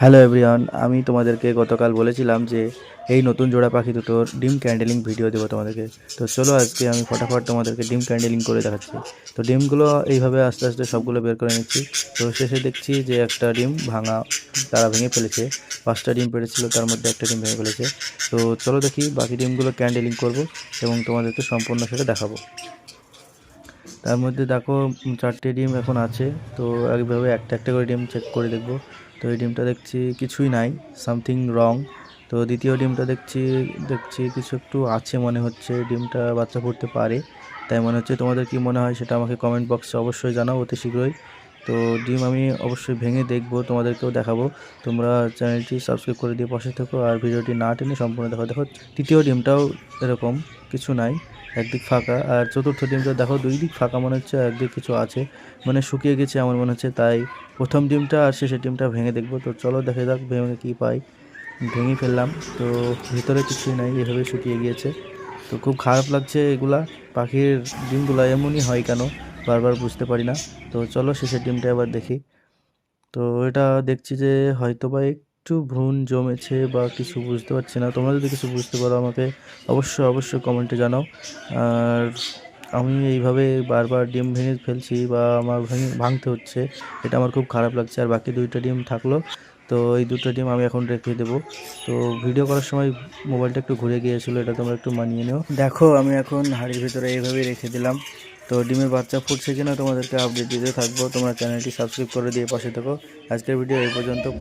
Hello everyone, আমি তোমাদেরকে গতকাল বলেছিলাম যে এই নতুন জোড়া পাখি দুটোর ডিম ক্যান্ডেলিং ভিডিও দেবো তোমাদেরকে। তো চলো আজকে আমি ফটাফট তোমাদেরকে ডিম ক্যান্ডেলিং করে দেখাচ্ছি। তো ডিমগুলো এইভাবে আস্তে আস্তে সবগুলো বের করে নিচ্ছি। তো শেষে দেখছি যে একটা ডিম ভাঙা, তারা ভেঙে ফেলেছে। পাঁচটা ডিম পেরেছিল, তার মধ্যে একটা ডিম ভেঙে ফেলেছে। তো চলো দেখি বাকি ডিমগুলো ক্যান্ডেলিং করব এবং তোমাদেরকে সম্পূর্ণ সেটা দেখাবো। তার মধ্যে দেখো চারটে ডিম এখন আছে। তো একভাবে একটা একটা করে ডিম চেক করে দেখব। তো এই ডিমটা দেখছি কিছুই নাই সামথিং রং তো দ্বিতীয় ডিমটা দেখছি দেখছি কিছু একটু আছে মনে হচ্ছে, ডিমটা বাচ্চা ফুটতে পারে। তাই মনে হচ্ছে তোমাদের কি মনে হয় সেটা আমাকে কমেন্ট বক্সে অবশ্যই জানাও অতি শীঘ্রই। তো ডিম আমি অবশ্যই ভেঙে দেখব, তোমাদেরকেও দেখাবো। তোমরা চ্যানেলটি সাবস্ক্রাইব করে দিয়ে পাশে থেকো আর ভিডিওটি না টেনে সম্পূর্ণ দেখো। দেখো, তৃতীয় ডিমটাও এরকম, কিছু নাই, একদিক ফাঁকা। আর চতুর্থ ডিমটা দেখো, দুই দিক ফাঁকা মনে হচ্ছে একদিক কিছু আছে। মানে শুকিয়ে গেছে আমার মনে হচ্ছে, তাই প্রথম ডিমটা আর শেষের ডিমটা ভেঙে দেখব। তো চলো দেখে যাক ভেঙে কী পাই। ভেঙে ফেললাম, তো ভিতরে কিছুই নাই, এভাবে শুকিয়ে গিয়েছে। তো খুব খারাপ লাগছে এগুলা, পাখির ডিমগুলো এমনই হয় কেন? বারবার বুঝতে পারি না। তো চলো শেষের ডিমটা এবার দেখি। তো এটা দেখছি যে হয়তো বা একটু ভ্রূণ জমেছে বা কিছু বুঝতে পারছি না। তোমরা যদি কিছু বুঝতে পারো আমাকে অবশ্যই অবশ্যই কমেন্টে জানাও। আর আমি এইভাবে বারবার ডিম ভেঙে ফেলছি বা আমার ভেঙে, ভাঙতে হচ্ছে, এটা আমার খুব খারাপ লাগছে। আর বাকি দুইটা ডিম থাকল, তো এই দুটো ডিম আমি এখন রেখে দেবো। তো ভিডিও করার সময় মোবাইলটা একটু ঘুরে গিয়েছিল, এটা তোমরা একটু মানিয়ে নিও। দেখো, আমি এখন হাড়ির ভিতরে এইভাবেই রেখে দিলাম। তো ডিমের বাচ্চা ফুটছে কিনা তোমাদেরকে আপডেট দিতে থাকব। তোমরা চ্যানেলটি সাবস্ক্রাইব করে দিয়ে পাশে থাকো। আজকের ভিডিও এই পর্যন্ত।